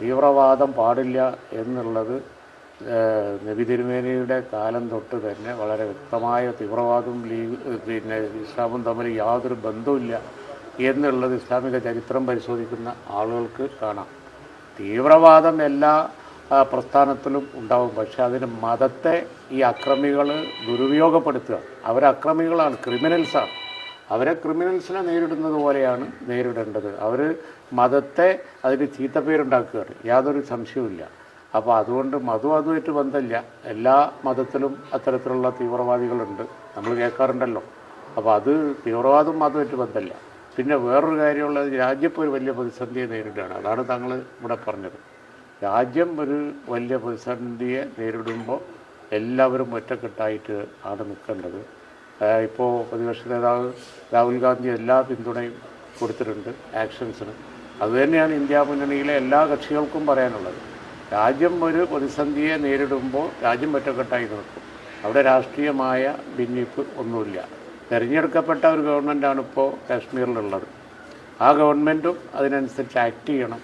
തീവ്രവാദം പാടില്ല എന്നുള്ളത് നബി തിരുമേനിയുടെ കാലം തൊട്ട് തന്നെ വളരെ വ്യക്തമായ തീവ്രവാദവും ലീഗ് പിന്നെ ഇസ്ലാമും തമ്മിൽ യാതൊരു ബന്ധവുമില്ല എന്നുള്ളത് ഇസ്ലാമിക ചരിത്രം പരിശോധിക്കുന്ന ആളുകൾക്ക് കാണാം. തീവ്രവാദം എല്ലാ പ്രസ്ഥാനത്തിലും ഉണ്ടാവും. പക്ഷേ അതിന് മതത്തെ ഈ അക്രമികൾ ദുരുപയോഗപ്പെടുത്തുക. അവരക്രമികളാണ് ക്രിമിനൽസാണ്. അവരെ ക്രിമിനൽസിനെ നേരിടുന്നത് പോലെയാണ് നേരിടേണ്ടത്. അവർ മതത്തെ അതിന് ചീത്തപ്പേരുണ്ടാക്കുകയാണ് യാതൊരു സംശയവുമില്ല. അപ്പോൾ അതുകൊണ്ട് മതം അതുമായിട്ട് ബന്ധമില്ല. എല്ലാ മതത്തിലും അത്തരത്തിലുള്ള തീവ്രവാദികളുണ്ട്. നമ്മൾ കേൾക്കാറുണ്ടല്ലോ. അപ്പോൾ അത് തീവ്രവാദം മതമായിട്ട് ബന്ധമില്ല. പിന്നെ വേറൊരു കാര്യമുള്ളത് രാജ്യപ്പോൾ ഒരു വലിയ പ്രതിസന്ധിയെ നേരിടുകയാണ്. അതാണ് താങ്കൾ ഇവിടെ പറഞ്ഞത്. രാജ്യം ഒരു വലിയ പ്രതിസന്ധിയെ നേരിടുമ്പോൾ എല്ലാവരും ഒറ്റക്കെട്ടായിട്ട് ആണ് നിൽക്കേണ്ടത്. ഇപ്പോൾ പ്രതിപക്ഷ നേതാവ് രാഹുൽ ഗാന്ധി എല്ലാ പിന്തുണയും കൊടുത്തിട്ടുണ്ട് ആക്ഷൻസിന് അതുതന്നെയാണ് ഇന്ത്യ മുന്നണിയിലെ എല്ലാ കക്ഷികൾക്കും പറയാനുള്ളത്. രാജ്യം ഒരു പ്രതിസന്ധിയെ നേരിടുമ്പോൾ രാജ്യം ഒറ്റക്കെട്ടായി നിൽക്കും. അവിടെ രാഷ്ട്രീയമായ ഭിന്നിപ്പ് ഒന്നുമില്ല. തിരഞ്ഞെടുക്കപ്പെട്ട ഒരു ഗവൺമെന്റാണ് ഇപ്പോൾ കാശ്മീരിലുള്ളത്. ആ ഗവൺമെന്റും അതിനനുസരിച്ച് ആക്ട് ചെയ്യണം.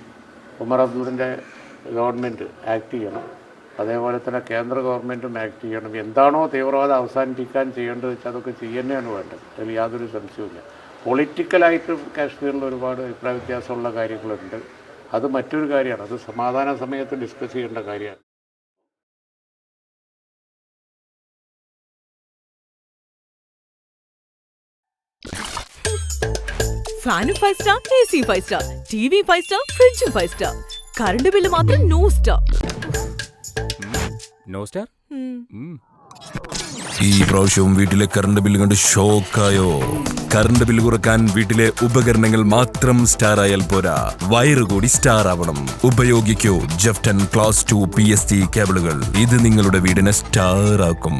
ഉമർ അബ്ദുറിന്റെ ഗവൺമെന്റ് ആക്ട് ചെയ്യണം. അതേപോലെ തന്നെ കേന്ദ്ര ഗവൺമെന്റും ആക്ട് ചെയ്യണം. എന്താണോ തീവ്രവാദം അവസാനിപ്പിക്കാൻ ചെയ്യേണ്ടത് വെച്ചാൽ അതൊക്കെ ചെയ്യുന്നതാണ് വേണ്ടത്. അതിൽ യാതൊരു സംശയവുമില്ല. പൊളിറ്റിക്കലായിട്ട് കാശ്മീരിൽ ഒരുപാട് അഭിപ്രായ വ്യത്യാസമുള്ള കാര്യങ്ങളുണ്ട്. അത് മറ്റൊരു കാര്യമാണ്. അത് സമാധാന സമയത്ത് ഡിസ്കസ് ചെയ്യേണ്ട കാര്യമാണ്. ഫ്രിഡ്ജും ഫൈവ് സ്റ്റാർ കറണ്ട് ബില്ല് മാത്രം നോ സ്റ്റാർ നോ സ്റ്റാർ ഈ പ്രാവശ്യവും വീട്ടിലെ കറണ്ട് ബില്ല് കണ്ട് ഷോക്കായോ കറണ്ട് ബില്ല് കുറയ്ക്കാൻ വീട്ടിലെ ഉപകരണങ്ങൾ മാത്രം സ്റ്റാർ ആയാൽ പോരാ. വയറ് കൂടി സ്റ്റാർ ആവണം. ഉപയോഗിക്കൂ ജെഫ്റ്റൻ class two P S T കേബിളുകൾ ഇത് നിങ്ങളുടെ വീടിനെ സ്റ്റാർ ആക്കും.